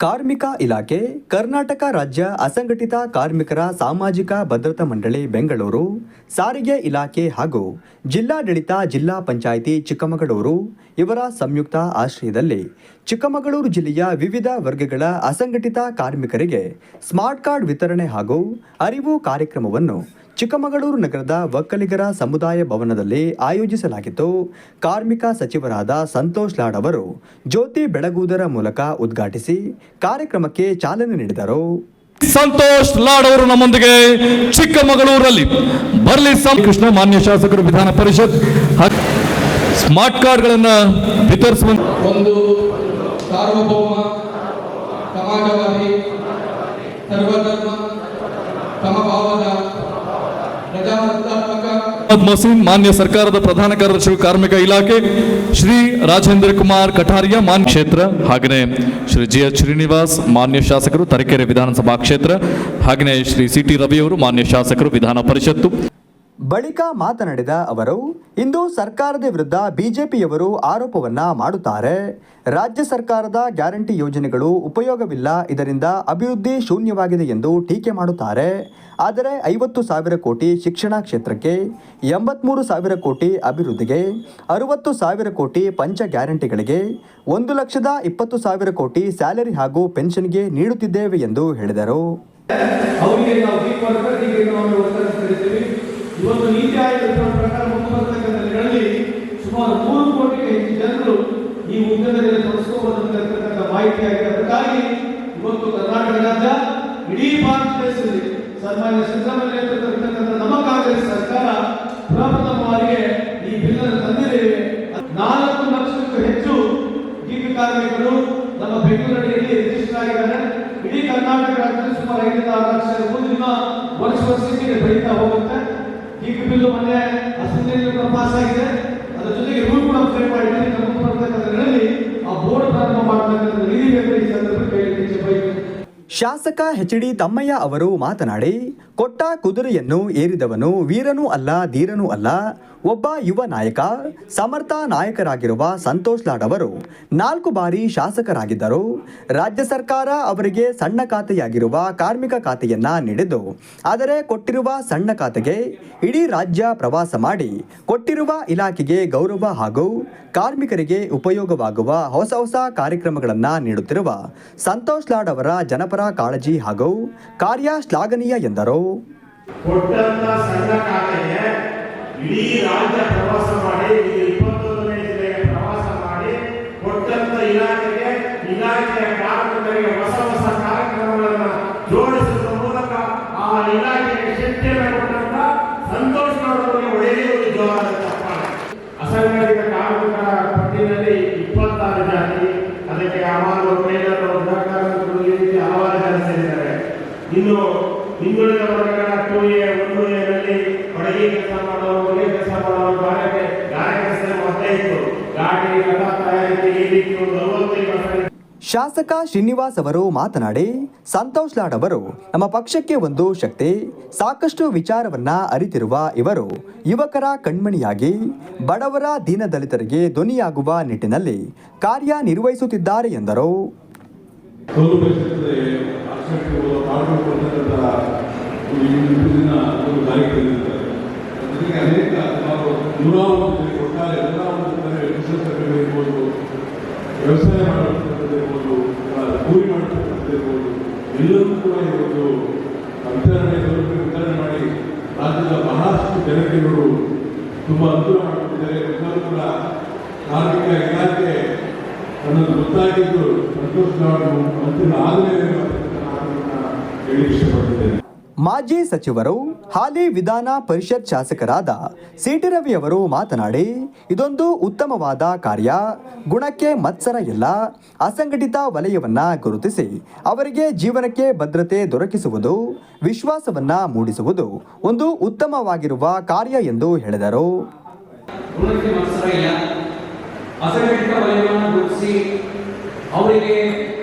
ಕಾರ್ಮಿಕ ಇಲಾಖೆ, ಕರ್ನಾಟಕ ರಾಜ್ಯ ಅಸಂಘಟಿತ ಕಾರ್ಮಿಕರ ಸಾಮಾಜಿಕ ಭದ್ರತಾ ಮಂಡಳಿ, ಬೆಂಗಳೂರು, ಸಾರಿಗೆ ಇಲಾಖೆ ಹಾಗೂ ಜಿಲ್ಲಾಡಳಿತ ಜಿಲ್ಲಾ ಪಂಚಾಯಿತಿ ಚಿಕ್ಕಮಗಳೂರು ಇವರ ಸಂಯುಕ್ತ ಆಶ್ರಯದಲ್ಲಿ ಚಿಕ್ಕಮಗಳೂರು ಜಿಲ್ಲೆಯ ವಿವಿಧ ವರ್ಗಗಳ ಅಸಂಘಟಿತ ಕಾರ್ಮಿಕರಿಗೆ ಸ್ಮಾರ್ಟ್ ಕಾರ್ಡ್ ವಿತರಣೆ ಹಾಗೂ ಅರಿವು ಕಾರ್ಯಕ್ರಮವನ್ನು ಚಿಕ್ಕಮಗಳೂರು ನಗರದ ಒಕ್ಕಲಿಗರ ಸಮುದಾಯ ಭವನದಲ್ಲಿ ಆಯೋಜಿಸಲಾಗಿತ್ತು. ಕಾರ್ಮಿಕ ಸಚಿವರಾದ ಸಂತೋಷ್ ಲಾಡ್ ಅವರು ಜ್ಯೋತಿ ಬೆಳಗುವುದರ ಮೂಲಕ ಉದ್ಘಾಟಿಸಿ ಕಾರ್ಯಕ್ರಮಕ್ಕೆ ಚಾಲನೆ ನೀಡಿದರು. ಸಂತೋಷ್ ಲಾಡ್ ಅವರು ನಮ್ಮೊಂದಿಗೆ ಚಿಕ್ಕಮಗಳೂರಲ್ಲಿ ಬರಲಿ ಕೃಷ್ಣ ಮಾನ್ಯ ಶಾಸಕರು ವಿಧಾನ ಪರಿಷತ್ ಸ್ಮಾರ್ಟ್ ಕಾರ್ಡ್ಗಳನ್ನು ವಿತರಿಸುವ ಒಂದು ಸಾರ್ವಭೌಮ ಸಮಾಜವಾದಿ ಸರ್ವಧರ್ಮ ಸಮಭಾವದ ಮೊಹಸಿನ್, ಮಾನ್ಯ ಸರ್ಕಾರದ ಪ್ರಧಾನ ಕಾರ್ಯದರ್ಶಿ, ಕಾರ್ಮಿಕ ಇಲಾಖೆ, ಶ್ರೀ ರಾಜೇಂದ್ರ ಕುಮಾರ್ ಕಠಾರಿಯಾ ಮಾನ್ಯ ಕ್ಷೇತ್ರ, ಹಾಗೆಯೇ ಶ್ರೀ ಜಿ ಎಚ್ ಶ್ರೀನಿವಾಸ್, ಮಾನ್ಯ ಶಾಸಕರು ತರೀಕೆರೆ ವಿಧಾನಸಭಾ ಕ್ಷೇತ್ರ, ಹಾಗೆಯೇ ಶ್ರೀ ಸಿ ಟಿ ರವಿಯವರು, ಮಾನ್ಯ ಶಾಸಕರು ವಿಧಾನ ಪರಿಷತ್ತು. ಬಳಿಕ ಮಾತನಾಡಿದ ಅವರು, ಇಂದು ಸರ್ಕಾರದ ವಿರುದ್ಧ ಬಿಜೆಪಿಯವರು ಆರೋಪವನ್ನ ಮಾಡುತ್ತಾರೆ. ರಾಜ್ಯ ಸರ್ಕಾರದ ಗ್ಯಾರಂಟಿ ಯೋಜನೆಗಳು ಉಪಯೋಗವಿಲ್ಲ, ಇದರಿಂದ ಅಭಿವೃದ್ಧಿ ಶೂನ್ಯವಾಗಿದೆ ಎಂದು ಟೀಕೆ ಮಾಡುತ್ತಾರೆ. ಆದರೆ ಐವತ್ತು ಸಾವಿರ ಕೋಟಿ ಶಿಕ್ಷಣ ಕ್ಷೇತ್ರಕ್ಕೆ, ಎಂಬತ್ಮೂರು ಸಾವಿರ ಕೋಟಿ ಅಭಿವೃದ್ಧಿಗೆ, ಅರುವತ್ತು ಸಾವಿರ ಕೋಟಿ ಪಂಚ ಗ್ಯಾರಂಟಿಗಳಿಗೆ, ಒಂದು ಲಕ್ಷದ ಇಪ್ಪತ್ತು ಸಾವಿರ ಕೋಟಿ ಸ್ಯಾಲರಿ ಹಾಗೂ ಪೆನ್ಷನ್ಗೆ ನೀಡುತ್ತಿದ್ದೇವೆ ಎಂದು ಹೇಳಿದರು. ಇವತ್ತು ನೀತಿ ಆಯೋಗದ ಪ್ರಕಾರ ಮುಂದೆ ಬರ್ತಕ್ಕಂಥ ದಿನಗಳಲ್ಲಿ ಸುಮಾರು ಮೂರು ಕೋಟಿಗೆ ಹೆಚ್ಚು ಜನರು ಈ ಉದ್ಯಮದಲ್ಲಿ ತೊಡಗಿಸ್ಕೋಬಹುದು ಅಂತಕ್ಕಂಥ ಮಾಹಿತಿ ಆಗಿದೆ. ಅದಕ್ಕಾಗಿ ಇವತ್ತು ಕರ್ನಾಟಕ ರಾಜ್ಯ ಇಡೀ ಭಾರತ ದೇಶದಲ್ಲಿ ಸನ್ಮಾನ್ಯ ಸಿದ್ದರಾಮಯ್ಯ ನಮ್ಮ ಕಾಂಗ್ರೆಸ್ ಸರ್ಕಾರ ಪ್ರಪ್ರಥಮ ಬಾರಿಗೆ ಈ ಬಿಲ್ ಅನ್ನು ತಂದಿದ್ದೇವೆ ನಾಲ್ಕು ಲಕ್ಷಕ್ಕೂ ಹೆಚ್ಚು ಗೀಗ ಕಾರ್ಮಿಕರು ನಮ್ಮ ಬೆಂಗಳೂರಿನಲ್ಲಿ ರಿಜಿಸ್ಟರ್ ಆಗಿದ್ದಾರೆ. ಇಡೀ ಕರ್ನಾಟಕ ರಾಜ್ಯದಲ್ಲಿ ಸುಮಾರು ಐದರಿಂದ ಆರು ಲಕ್ಷ ಮುಂದಿನ ವರ್ಷ ವರ್ಷಕ್ಕೆ ಬೆಳೀತಾ ಹೋಗುತ್ತೆ. ಗೀಗ ಬಿಲ್ಲು ಮೊನ್ನೆ ಅಸೆಂಬ್ಲಿಯಲ್ಲಿ ಪಾಸ್ ಆಗಿದೆ. ಅದರ ಜೊತೆಗೆ ರೂಲ್ ಕೂಡ ಫ್ರೇಮ್ ಮಾಡಿದ್ದಾರೆ. ನಮ್ಮ ಬರ್ತಕ್ಕಂಥ ಆ ಬೋರ್ಡ್ ಪ್ರಾರಂಭ ಮಾಡತಕ್ಕಂಥ ರೀತಿ ಈ ಶಾಸಕ ಎಚ್ ಡಿ ತಮ್ಮಯ್ಯ ಅವರು ಮಾತನಾಡಿ, ಕೊಟ್ಟ ಕುದುರೆಯನ್ನು ಏರಿದವನು ವೀರನೂ ಅಲ್ಲ, ಧೀರನೂ ಅಲ್ಲ. ಒಬ್ಬ ಯುವ ನಾಯಕ, ಸಮರ್ಥ ನಾಯಕರಾಗಿರುವ ಸಂತೋಷ್ ಲಾಡ್ ಅವರು ನಾಲ್ಕು ಬಾರಿ ಶಾಸಕರಾಗಿದ್ದರು. ರಾಜ್ಯ ಸರ್ಕಾರ ಅವರಿಗೆ ಸಣ್ಣ ಖಾತೆಯಾಗಿರುವ ಕಾರ್ಮಿಕ ಖಾತೆಯನ್ನ ನೀಡಿದ್ದು, ಆದರೆ ಕೊಟ್ಟಿರುವ ಸಣ್ಣ ಖಾತೆಗೆ ಇಡೀ ರಾಜ್ಯ ಪ್ರವಾಸ ಮಾಡಿ, ಕೊಟ್ಟಿರುವ ಇಲಾಖೆಗೆ ಗೌರವ ಹಾಗೂ ಕಾರ್ಮಿಕರಿಗೆ ಉಪಯೋಗವಾಗುವ ಹೊಸ ಹೊಸ ಕಾರ್ಯಕ್ರಮಗಳನ್ನು ನೀಡುತ್ತಿರುವ ಸಂತೋಷ್ ಲಾಡ್ ಅವರ ಜನಪರ ಕಾಳಜಿ ಹಾಗೂ ಕಾರ್ಯ ಶ್ಲಾಘನೀಯ ಎಂದರು ಸಣ್ಣ ಇಡೀ ರಾಜ್ಯ ಪ್ರವಾಸ ಮಾಡಿ ಈಗ ಇಪ್ಪತ್ತೊಂದನೇ ಜಿಲ್ಲೆಗೆ ಪ್ರವಾಸ ಮಾಡಿ ಕೊಟ್ಟಂತ ಇಲಾಖೆಗೆ ಇಲಾಖೆಯ ಕಾರ್ಮಿಕರಿಗೆ ಹೊಸ ಹೊಸ ಕಾರ್ಯಕ್ರಮಗಳನ್ನು ಜೋಡಿಸುವ ಮೂಲಕ ಆ ಇಲಾಖೆಗೆ ಶಕ್ತಿಯನ್ನು ಕೊಟ್ಟಂತ ಸಂತೋಷ್ ಅವರಿಗೆ ಒಳ್ಳೆಯ ಒಂದು ಜೋರಾದ ಚಪ್ಪಾಳೆ ಅಸಂಘಟಿತ ಕಾರ್ಮಿಕರ ಪಟ್ಟಿಯಲ್ಲಿ ಇಪ್ಪತ್ತಾರು ಜಾತಿ ಅದಕ್ಕೆ ಹಲವಾರು ಟೈಲರು ಗೃಹಕಾರ್ಮಿಕರು ಈ ರೀತಿ ಹಲವಾರು ಜನ ಸೇರಿದ್ದಾರೆ ಇನ್ನು ಹಿಂದುಳಿದ ವರ್ಗಗಳ ಟೂ ಎ ಒಂದು ಎನಲ್ಲಿ ಹೊರಗೆ ಕೆಲಸ ಮಾಡೋರು ಹೊರಗೆ ಕೆಲಸ ಮಾಡೋರು ಗಾರೆ ಗಾರೆ ಕೆಲಸ ಮಾಡ್ತಾ ಇತ್ತು ಗಾಡಿ ರಥ ತಯಾರಿಕೆ ಈ ರೀತಿ ಒಂದು ನಲವತ್ತೈದು ವರ್ಷ ಶಾಸಕ ಶ್ರೀನಿವಾಸ್ ಅವರು ಮಾತನಾಡಿ ಸಂತೋಷ್ ಲಾಡ್ ಅವರು ನಮ್ಮ ಪಕ್ಷಕ್ಕೆ ಒಂದು ಶಕ್ತಿ ಸಾಕಷ್ಟು ವಿಚಾರವನ್ನ ಅರಿತಿರುವ ಇವರು ಯುವಕರ ಕಣ್ಮಣಿಯಾಗಿ ಬಡವರ ದೀನದಲಿತರಿಗೆ ಧ್ವನಿಯಾಗುವ ನಿಟ್ಟಿನಲ್ಲಿ ಕಾರ್ಯನಿರ್ವಹಿಸುತ್ತಿದ್ದಾರೆ ಎಂದರು. ಸೌಲಭ್ಯ ಹೋದ ಮಾಡಬೇಕು ಅಂತಕ್ಕಂಥ ಒಂದು ದಿನ ಒಂದು ಬಾರಿ ಇರ್ತಾರೆ ಅದಕ್ಕೆ ಅನೇಕ ನಾವು ನೂರಾರು ಮಂದಿ ಎಲ್ಲ ಒಂದು ಕೃಷಿಕರು ಇರ್ಬೋದು ವ್ಯವಸಾಯ ಮಾಡತಕ್ಕಂಥದ್ದು ಇರ್ಬೋದು ಆ, ಕೂಲಿ ಮಾಡತಕ್ಕಂಥದ್ದು ಇರ್ಬೋದು ಎಲ್ಲರೂ ಕೂಡ ಇವತ್ತು ಸೌಲಭ್ಯ ವಿತರಣೆ ಮಾಡಿ ರಾಜ್ಯದ ಬಹಳಷ್ಟು ಜನಕ್ಕೆ ಇವರು ತುಂಬ ಅನುಕೂಲ ಮಾಡುತ್ತಿದ್ದಾರೆ ಎಲ್ಲರೂ ಕೂಡ ಕಾರ್ಮಿಕ ಇಲಾಖೆ ನನ್ನದು ಗೊತ್ತಾಗಿದ್ದು ಸಂತೋಷ ಮಂತ್ರಿ ಆದಮೇಲೆ ಮಾಜಿ ಸಚಿವರು ಹಾಲಿ ವಿಧಾನ ಪರಿಷತ್ ಶಾಸಕರಾದ ಸಿಟಿ ರವಿ ಅವರು ಮಾತನಾಡಿ ಇದೊಂದು ಉತ್ತಮವಾದ ಕಾರ್ಯ. ಗುಣಕ್ಕೆ ಮತ್ಸರ ಇಲ್ಲ. ಅಸಂಘಟಿತ ವಲಯವನ್ನ ಗುರುತಿಸಿ ಅವರಿಗೆ ಜೀವನಕ್ಕೆ ಭದ್ರತೆ ದೊರಕಿಸುವುದು ವಿಶ್ವಾಸವನ್ನ ಮೂಡಿಸುವುದು ಒಂದು ಉತ್ತಮವಾಗಿರುವ ಕಾರ್ಯ ಎಂದು ಹೇಳಿದರು. ಋಣಕ್ಕೆ ಮತ್ಸರ ಇಲ್ಲ. ಅಸಂಘಟಿತ ವಲಯವನ್ನು ಗುರುತಿಸಿ ಅವರಿಗೆ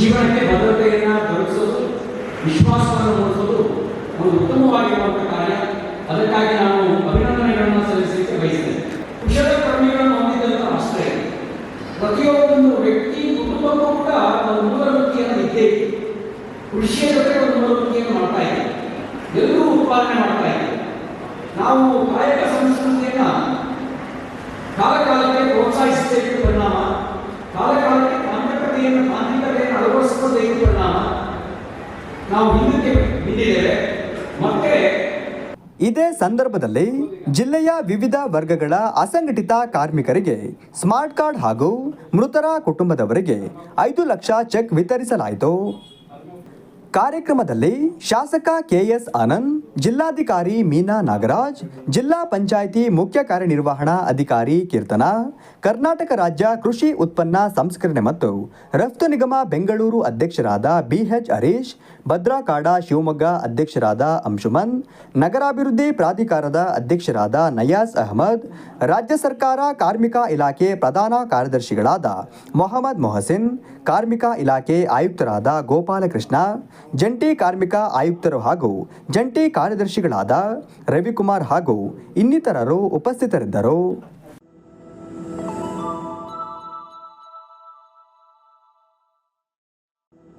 ಜೀವನಕ್ಕೆ ಭದ್ರತೆಯನ್ನು ದೊರಕಿಸೋದು ವಿಶ್ವಾಸವನ್ನು ಮೂಡಿಸೋದು ಒಂದು ಉತ್ತಮವಾಗಿರುವಂಥ ಕಾರ್ಯ. ಅದಕ್ಕಾಗಿ ನಾನು ಅಭಿನಂದನೆಗಳನ್ನು ಸಲ್ಲಿಸಲಿಕ್ಕೆ ಬಯಸಿದೆ ಕುಶಲಕರ್ಮಿಗಳನ್ನು ಹೊಂದಿದಂಥ ಅಷ್ಟೇ ಪ್ರತಿಯೊಬ್ಬೊಂದು ವ್ಯಕ್ತಿ ಕುಟುಂಬಕ್ಕೂ ಕೂಡ ಒಂದು ಮೂಲವೃತ್ತಿಯನ್ನು ಇದ್ದೇ ಕೃಷಿಯ ಜೊತೆ ಒಂದು ಮೂಲವೃತ್ತಿಯನ್ನು ಮಾಡ್ತಾ ಇದೆ. ಎಲ್ಲರೂ ಉತ್ಪಾದನೆ ಮಾಡ್ತಾ ಇದೆ. ನಾವು ಕಾಯಕ ಸಂಸ್ಕೃತಿಯನ್ನು ಕಾಲಕಾಲಕ್ಕೆ ಪ್ರೋತ್ಸಾಹಿಸಬೇಕು ಪರಿಣಾಮ, ಕಾಲಕಾಲಕ್ಕೆ ತಾಂತ್ರಿಕತೆಯನ್ನು ಏನು ಪರಿಣಾಮ ನಾವು ಹಿಂದಕ್ಕೆ ಬಿದ್ದಿದ್ದೇವೆ ಮತ್ತೆ ಇದೇ ಸಂದರ್ಭದಲ್ಲಿ ಜಿಲ್ಲೆಯ ವಿವಿಧ ವರ್ಗಗಳ ಅಸಂಘಟಿತ ಕಾರ್ಮಿಕರಿಗೆ ಸ್ಮಾರ್ಟ್ ಕಾರ್ಡ್ ಹಾಗೂ ಮೃತರ ಕುಟುಂಬದವರಿಗೆ ಐದು ಲಕ್ಷ ಚೆಕ್ ವಿತರಿಸಲಾಯಿತು. ಕಾರ್ಯಕ್ರಮದಲ್ಲಿ ಶಾಸಕ ಕೆಎಸ್ ಆನಂದ್, ಜಿಲ್ಲಾಧಿಕಾರಿ ಮೀನಾ ನಾಗರಾಜ್, ಜಿಲ್ಲಾ ಪಂಚಾಯಿತಿ ಮುಖ್ಯ ಕಾರ್ಯನಿರ್ವಹಣಾ ಅಧಿಕಾರಿ ಕೀರ್ತನ, ಕರ್ನಾಟಕ ರಾಜ್ಯ ಕೃಷಿ ಉತ್ಪನ್ನ ಸಂಸ್ಕರಣೆ ಮತ್ತು ರಫ್ತು ನಿಗಮ ಬೆಂಗಳೂರು ಅಧ್ಯಕ್ಷರಾದ ಬಿಎಚ್ ಹರೀಶ್, ಭದ್ರಾಕಾಡ ಶಿವಮೊಗ್ಗ ಅಧ್ಯಕ್ಷರಾದ ಅಂಶುಮನ್, ನಗರಾಭಿವೃದ್ಧಿ ಪ್ರಾಧಿಕಾರದ ಅಧ್ಯಕ್ಷರಾದ ನಯಾಸ್ ಅಹಮದ್, ರಾಜ್ಯ ಸರ್ಕಾರ ಕಾರ್ಮಿಕ ಇಲಾಖೆ ಪ್ರಧಾನ ಕಾರ್ಯದರ್ಶಿಗಳಾದ ಮೊಹಮ್ಮದ್ ಮೊಹಸಿನ್, ಕಾರ್ಮಿಕ ಇಲಾಖೆ ಆಯುಕ್ತರಾದ ಗೋಪಾಲಕೃಷ್ಣ ಜಂಟಿ ಕಾರ್ಮಿಕ ಆಯುಕ್ತರು ಹಾಗೂ ಜಂಟಿ ಕಾರ್ಯದರ್ಶಿಗಳಾದ ರವಿಕುಮಾರ್ ಹಾಗೂ ಇನ್ನಿತರರು ಉಪಸ್ಥಿತರಿದ್ದರು.